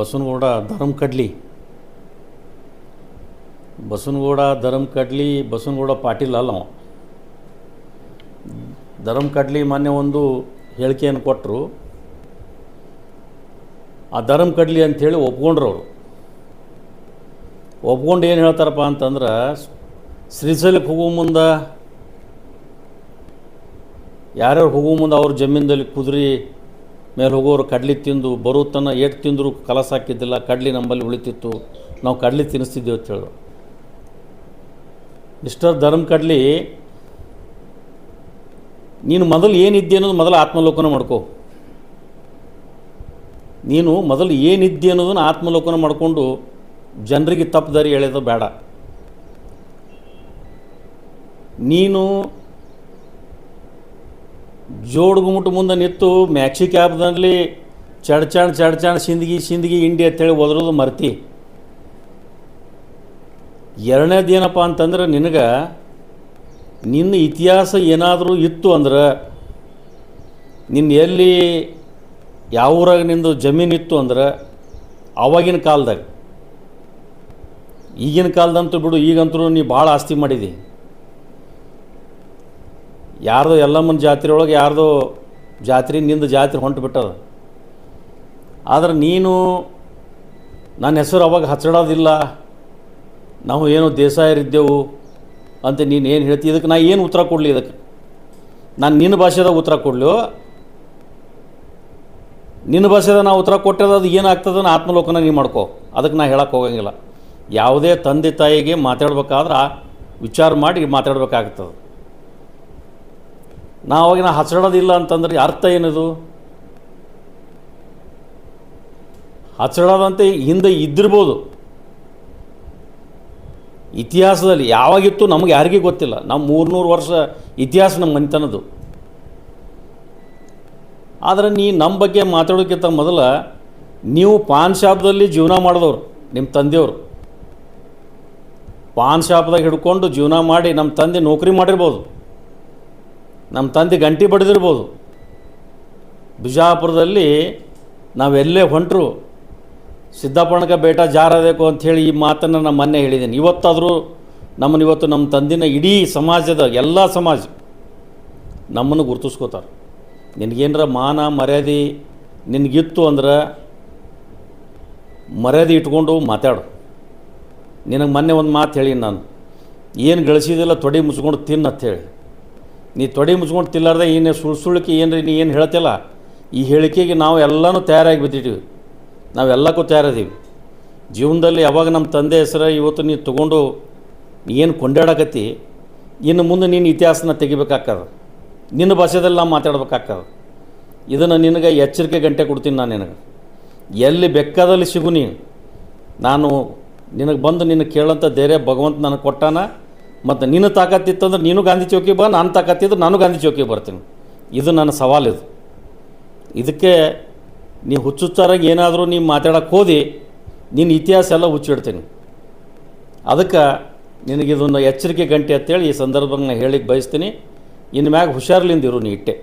ಬಸವನಗೌಡ ಧರ್ಮ ಕಡ್ಲಿ ಬಸವನಗೌಡ ಧರ್ಮ ಕಡ್ಲಿ ಬಸವನಗೌಡ ಪಾಟೀಲ್ ಅಲ್ಲ ಅವ. ಕಡ್ಲಿ ಮೊನ್ನೆ ಒಂದು ಹೇಳಿಕೆಯನ್ನು ಕೊಟ್ಟರು ಆ ಧರಂ ಕಡ್ಲಿ ಅಂಥೇಳಿ ಒಪ್ಕೊಂಡ್ರು ಅವರು. ಒಪ್ಕೊಂಡು ಏನು ಹೇಳ್ತಾರಪ್ಪ ಅಂತಂದ್ರೆ, ಶ್ರೀಶೈಲಕ್ಕೆ ಹೋಗೋ ಮುಂದೆ ಯಾರ್ಯಾರು ಹೋಗೋ ಮುಂದೆ ಅವ್ರ ಜಮೀನಲ್ಲಿ ಕುದುರೆ ಮೇಲೆ ಹೋಗೋರು ಕಡ್ಲಿ ತಿಂದು ಬರೋ ತನ ಏಟು ತಿಂದರೂ ಕಲಸ ಹಾಕಿದ್ದಿಲ್ಲ, ಕಡ್ಲಿ ನಮ್ಮಲ್ಲಿ ಉಳಿತಿತ್ತು, ನಾವು ಕಡ್ಲಿ ತಿನ್ನಿಸ್ತಿದ್ದೇವೆ ಅಂತ ಹೇಳಿದ್ರು ಮಿಸ್ಟರ್ ಧರ್ಮ ಕಡ್ಲಿ, ನೀನು ಮೊದಲು ಏನಿದ್ದೆ ಅನ್ನೋದು ಮೊದಲು ಆತ್ಮಲೋಕನ ಮಾಡ್ಕೋ. ನೀನು ಮೊದಲು ಏನಿದ್ದೆ ಅನ್ನೋದನ್ನು ಆತ್ಮಲೋಕನ ಮಾಡಿಕೊಂಡು ಜನರಿಗೆ ತಪ್ಪು ದಾರಿ ಎಳೆಯೋದು ಬೇಡ. ನೀನು ಜೋಡ್ಗುಮುಟ್ಟು ಮುಂದೆ ನಿಂತು ಮ್ಯಾಕ್ಸಿ ಕ್ಯಾಬ್ನಲ್ಲಿ ಚಡ್ಚಾಣ್ ಚಡ್ಚಾಣ್, ಸಿಂದಗಿ ಸಿಂದಗಿ ಇಂಡಿ ಅಂತೇಳಿ ಒದರೋದು ಮರ್ತಿ. ಎರಡನೇದು ಏನಪ್ಪ ಅಂತಂದ್ರೆ ನಿನಗೆ ನಿನ್ನ ಇತಿಹಾಸ ಏನಾದರೂ ಇತ್ತು ಅಂದ್ರೆ ನಿನ್ನ ಎಲ್ಲಿ ಯಾವ ಊರಾಗ ನಿಂದು ಜಮೀನು ಇತ್ತು ಅಂದ್ರೆ ಆವಾಗಿನ ಕಾಲದಾಗ. ಈಗಿನ ಕಾಲದಂತೂ ಬಿಡು, ಈಗಂತೂ ನೀ ಭಾಳ ಆಸ್ತಿ ಮಾಡಿದಿ. ಯಾರ್ದೋ ಎಲ್ಲಮ್ಮನ ಜಾತ್ರೆ ಒಳಗೆ ಯಾರ್ದೋ ಜಾತ್ರೆ, ನಿಂದು ಜಾತ್ರೆ ಹೊಂಟು ಬಿಟ್ಟದ. ಆದ್ರೆ ನೀನು ನನ್ನ ಹೆಸರು ಅವಾಗ ಹಚ್ಚಡೋದಿಲ್ಲ. ನಾವು ಏನು ದೇಸಾಯರಿದ್ದೆವು ಅಂತ ನೀನು ಏನು ಹೇಳ್ತಿ? ಇದಕ್ಕೆ ನಾ ಏನು ಉತ್ತರ ಕೊಡಲಿ ಇದಕ್ಕೆ? ನಾನು ನಿನ್ನ ಭಾಷೆದಾಗ ಉತ್ತರ ಕೊಡ್ಲು. ನಿನ್ನ ಭಾಷೆದಾಗ ನಾ ಉತ್ತರ ಕೊಟ್ಟದ ಅದು ಏನಾಗ್ತದೆ ನಾ ಆತ್ಮಲೋಕನ ನೀ ಮಾಡ್ಕೋ. ಅದಕ್ಕೆ ನಾ ಹೇಳಕ್ಕೆ ಹೋಗಂಗಿಲ್ಲ. ಯಾವುದೇ ತಂದೆ ತಾಯಿಗೆ ಮಾತಾಡ್ಬೇಕಾದ್ರೆ ವಿಚಾರ ಮಾಡಿ ಮಾತಾಡ್ಬೇಕಾಗ್ತದೆ. ನಾ ಅವಾಗ ನಾ ಹಚ್ಚಡೋದಿಲ್ಲ ಅಂತಂದ್ರೆ ಅರ್ಥ ಏನದು? ಹಚ್ಚಡೋದಂತೆ ಹಿಂದೆ ಇದ್ದಿರ್ಬೋದು. ಇತಿಹಾಸದಲ್ಲಿ ಯಾವಾಗಿತ್ತು ನಮಗೆ ಯಾರಿಗೂ ಗೊತ್ತಿಲ್ಲ. ನಮ್ಮ ಮೂರ್ನೂರು ವರ್ಷ ಇತಿಹಾಸ ನಮ್ಮ ಮನೆತನದು ಆದರೆ ನೀ ನಮ್ಮ ಬಗ್ಗೆ ಮಾತಾಡೋಕ್ಕಿಂತ ಮೊದಲ ನೀವು ಪಾನ್ ಶಾಪ್ದಲ್ಲಿ ಜೀವನ ಮಾಡಿದವರು, ನಿಮ್ಮ ತಂದೆಯವರು. ಪಾನ್ ಶಾಪ್ದಾಗ ಹಿಡ್ಕೊಂಡು ಜೀವನ ಮಾಡಿ ನಮ್ಮ ತಂದೆ ನೌಕರಿ ಮಾಡಿರ್ಬೋದು. ನಮ್ಮ ತಂದೆ ಗಂಟಿ ಬಡಿದಿರ್ಬೋದು. ಬಿಜಾಪುರದಲ್ಲಿ ನಾವೆಲ್ಲೇ ಹೊಂಟರು ಸಿದ್ದಪ್ಪಣಕ ಬೇಟ ಜಾರಬೇಕು ಅಂಥೇಳಿ ಈ ಮಾತನ್ನು ನಾನು ಮೊನ್ನೆ ಹೇಳಿದ್ದೀನಿ. ಇವತ್ತಾದರೂ ನಮ್ಮನ್ನು ಇವತ್ತು ನಮ್ಮ ತಂದಿನ ಇಡೀ ಸಮಾಜದ ಎಲ್ಲ ಸಮಾಜ ನಮ್ಮನ್ನು ಗುರುತಿಸ್ಕೋತಾರೆ. ನಿನಗೇನರ ಮಾನ ಮರ್ಯಾದೆ ನಿನಗಿತ್ತು ಅಂದ್ರೆ ಮರ್ಯಾದೆ ಇಟ್ಕೊಂಡು ಮಾತಾಡು. ನಿನಗೆ ಮೊನ್ನೆ ಒಂದು ಮಾತು ಹೇಳಿ ನಾನು. ಏನು ಗಳಿಸಿದಿಲ್ಲ ತೊಡೆ ಮುಚ್ಕೊಂಡು ತಿನ್ನು ಹೇಳಿ. ನೀ ತೊಡೆ ಮುಚ್ಕೊಂಡು ತಿಲ್ಲಾರ್ದೆ ಏನು ಸುಳ್ಳು ಸುಳ್ಳಿಕೆ ಏನು ನೀ ಏನು ಹೇಳ್ತಿಲ್ಲ? ಈ ಹೇಳಿಕೆಗೆ ನಾವು ಎಲ್ಲನೂ ತಯಾರಾಗಿ ಬಿದ್ದಿದ್ದೀವಿ ನಾವೆಲ್ಲಕ್ಕೂ ತಯಾರಿದ್ದೀವಿ ಜೀವನದಲ್ಲಿ ಯಾವಾಗ ನಮ್ಮ ತಂದೆ ಹೆಸರು ಇವತ್ತು ನೀನು ತೊಗೊಂಡು ಏನು ಕೊಂಡಾಡಕತ್ತಿ? ಇನ್ನು ಮುಂದೆ ನೀನು ಇತಿಹಾಸನ ತೆಗಿಬೇಕಾಗ್ತದೆ. ನಿನ್ನ ಭಾಷೆದಲ್ಲಿ ನಾವು ಮಾತಾಡ್ಬೇಕಾಗ್ತದೆ. ಇದನ್ನು ನಿನಗೆ ಎಚ್ಚರಿಕೆ ಗಂಟೆ ಕೊಡ್ತೀನಿ ನಾನು ನಿನಗೆ. ಎಲ್ಲಿ ಬೆಕ್ಕದಲ್ಲಿ ಸಿಗು ನೀನು ನಾನು ನಿನಗೆ ಬಂದು ನಿನ್ನ ಕೇಳೋಂಥ ಧೈರ್ಯ ಭಗವಂತ ನನಗೆ ಕೊಟ್ಟಾನ. ಮತ್ತು ನಿನ್ನ ತಾಕತ್ತಿತ್ತಂದ್ರೆ ನೀನು ಗಾಂಧಿ ಚೌಕಿ ಬಾ, ನಾನು ತಾಕತ್ತಿದ್ರೆ ನಾನು ಗಾಂಧಿ ಚೌಕಿಗೆ ಬರ್ತೀನಿ. ಇದು ನನ್ನ ಸವಾಲು ಇದು. ಇದಕ್ಕೆ ನೀವು ಹುಚ್ಚುಚ್ಚಾರಾಗಿ ಏನಾದರೂ ನೀವು ಮಾತಾಡೋಕ್ಕೆ ಹೋದಿ ನಿನ್ನ ಇತಿಹಾಸ ಎಲ್ಲ ಹುಚ್ಚಿಡ್ತೀನಿ. ಅದಕ್ಕೆ ನಿನಗೆ ಇದೊಂದು ಎಚ್ಚರಿಕೆ ಗಂಟೆ ಅಂತೇಳಿ ಈ ಸಂದರ್ಭ ನಾನು ಹೇಳಿಕ್ಕೆ ಬಯಸ್ತೀನಿ. ಇನ್ನು ಮ್ಯಾಗ ಹುಷಾರ್ಲಿಂದಿರು ನೀ ಇಟ್ಟೆ.